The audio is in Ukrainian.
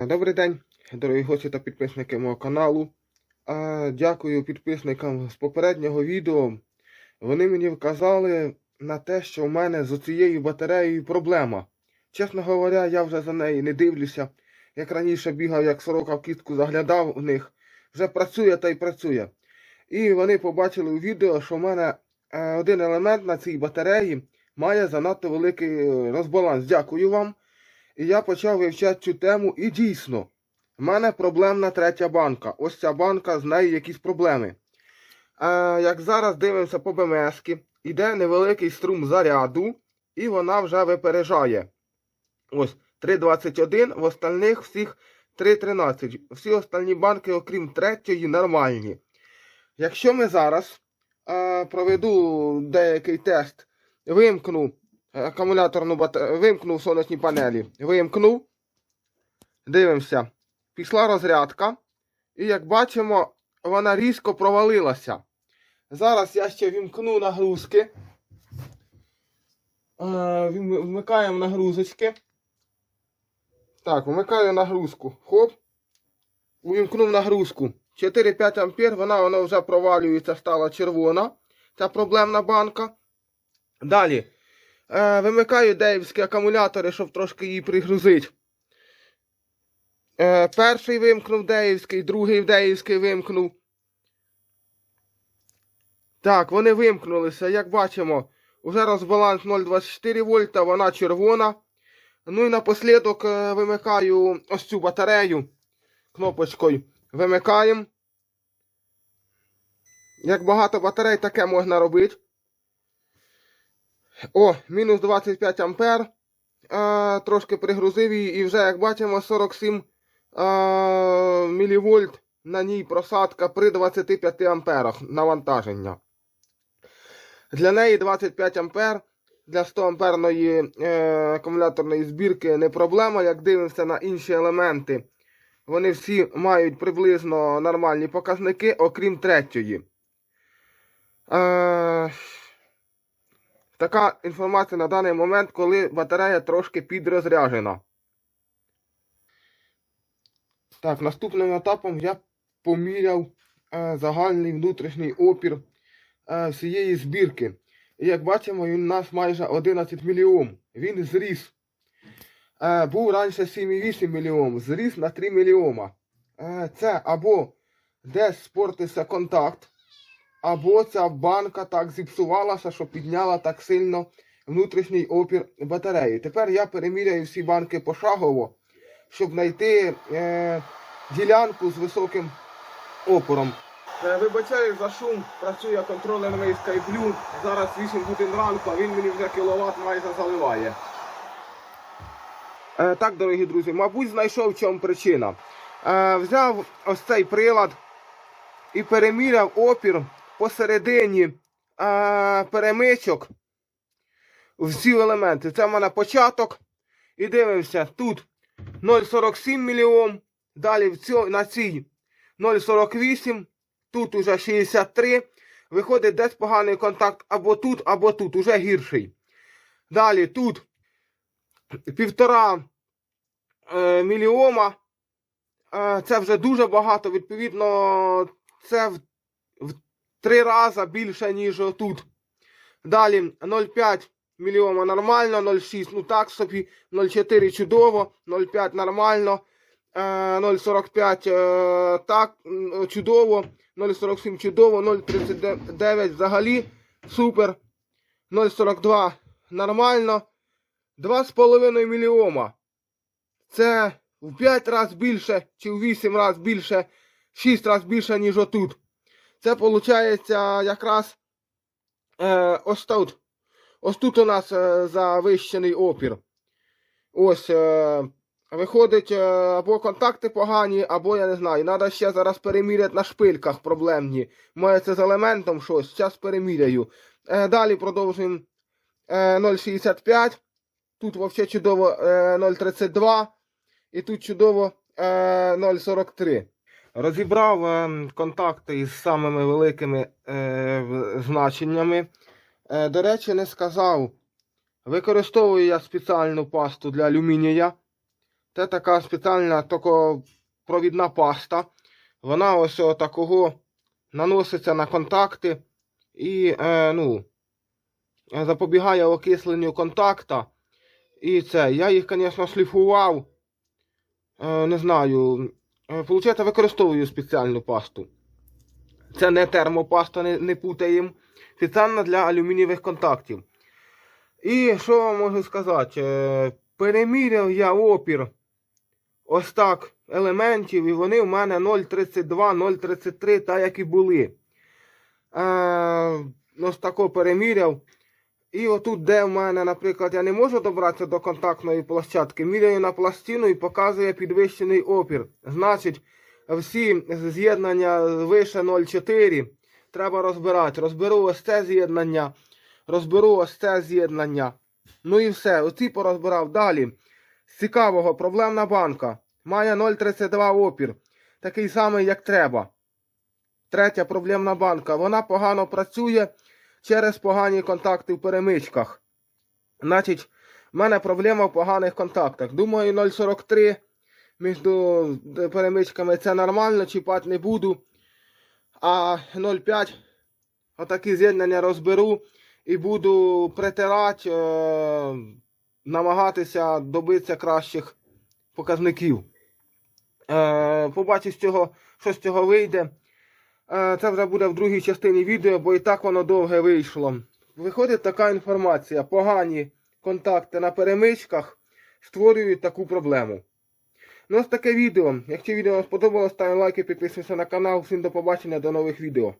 Добрий день, дорогі гості та підписники мого каналу. Дякую підписникам з попереднього відео. Вони мені вказали на те, що в мене з цією батареєю проблема. Чесно говоря, я вже за неї не дивлюся. Як раніше бігав, як сорока в кістку заглядав у них. Вже працює та й працює. І вони побачили у відео, що в мене е, один елемент на цій батареї має занадто великий е, розбаланс. Дякую вам. І я почав вивчати цю тему, і дійсно, в мене проблемна третя банка. Ось ця банка, з нею якісь проблеми. Е, як зараз дивимося по БМСки, іде невеликий струм заряду, і вона вже випереджає. Ось 3,21, в остальних всіх 3,13. Всі остальні банки, окрім третьої, нормальні. Якщо ми зараз е, проведу деякий тест, вимкну акумуляторну батарею, вимкнув сонячні панелі, вимкнув, дивимося, пішла розрядка, і як бачимо, вона різко провалилася. Зараз я ще вімкну нагрузки. Е, Вмикаємо нагрузочки. Так, вмикаю нагрузку. Хоп. Увімкнув нагрузку. 4-5 ампер, вона, вона вже провалюється, стала червона. Ця проблемна банка. Далі. Е, вимикаю деївські акумулятори, щоб трошки її пригрузити. Е, перший вимкнув деївський, другий деївський вимкнув. Так, вони вимкнулися. Як бачимо, вже розбаланс 0,24 вольта, вона червона. Ну і напослідок е, вимикаю ось цю батарею кнопочкою. Вимикаємо. Як багато батарей, таке можна робити. О, мінус 25 ампер. А, трошки пригрузив її і вже, як бачимо, 47 а, мілівольт на ній просадка при 25 амперах навантаження. Для неї 25 ампер. Для 100 амперної е, акумуляторної збірки не проблема. Як дивимося на інші елементи, вони всі мають приблизно нормальні показники, окрім третьої. Така інформація на даний момент, коли батарея трошки підрозряжена. Так, наступним етапом я поміряв е, загальний внутрішній опір е, всієї збірки. І як бачимо, він у нас майже 11 мільйон. Він зріс. Е, був раніше 7,8 мільйон, зріс на 3 мільйона. Е, це або десь спортився контакт, або ця банка так зіпсувалася, що підняла так сильно внутрішній опір батареї. Тепер я переміряю всі банки пошагово, щоб знайти е, ділянку з високим опором. Е, Вибачаю за шум, працює контролер SkyBlue. Зараз 8 годин ранку, а він мені вже кіловат майже заливає. Е, так, дорогі друзі, мабуть, знайшов в чому причина. Е, взяв ось цей прилад і переміряв опір посередині е, перемичок всі елементи. Це в мене початок. І дивимося, тут 0,47 мільйон. Далі в цьо, на цій 0,48. Тут уже 63. Виходить десь поганий контакт або тут, або тут, уже гірший. Далі тут півтора е, мільйома. Е, це вже дуже багато. Відповідно, це в, в три рази більше, ніж тут. Далі 0,5 мільйона нормально, 0,6 ну так собі, 0,4 чудово, 0,5 нормально, е, 0,45 е, так чудово, 0,47 чудово, 0,39 взагалі супер, 0,42 нормально, 2,5 мільйона. Це в 5 разів більше, чи в 8 разів більше, 6 разів більше, ніж отут. Це виходить якраз е, ось тут. Ось тут у нас е, завищений опір. Ось. Е, виходить, е, або контакти погані, або я не знаю. Треба ще зараз переміряти на шпильках проблемні. Має це з елементом щось. Зараз переміряю. Е, далі продовжуємо е, 0,65. Тут взагалі чудово е, 0,32. І тут чудово е, 0,43. Розібрав е, контакти із самими великими е, значеннями. Е, до речі, не сказав. Використовую я спеціальну пасту для алюмінія. Це така спеціальна провідна паста. Вона ось такого наноситься на контакти і ну, запобігає окисленню контакта. І це, я їх, звісно, шліфував. Не знаю. Е, Получається, використовую спеціальну пасту. Це не термопаста, не, не путаємо. Спеціальна для алюмінієвих контактів. І що вам можу сказати? Е, Переміряв я опір ось так елементів, і вони в мене 0,32, 0,33, так як і були. Е, ось тако переміряв. І отут, де в мене, наприклад, я не можу добратися до контактної площадки, міряю на пластину і показує підвищений опір. Значить, всі з'єднання вище 0,4 треба розбирати. Розберу ось це з'єднання, розберу ось це з'єднання. Ну і все, оці порозбирав. Далі. З цікавого, проблемна банка. Має 0,32 опір. Такий самий, як треба. Третя проблемна банка. Вона погано працює через погані контакти в перемичках. Значить, в мене проблема в поганих контактах. Думаю, 0,43 між перемичками це нормально, чіпати не буду. А 0,5 отакі з'єднання розберу і буду притирати, е, намагатися добитися кращих показників. Е, побачу що з цього вийде. Е, Це вже буде в другій частині відео, бо і так воно довге вийшло. Виходить така інформація. Погані контакти на перемичках створюють таку проблему. Ну ось таке відео. Якщо відео вам сподобалось, ставте лайки, підписуйтесь на канал. Всім до побачення, до нових відео.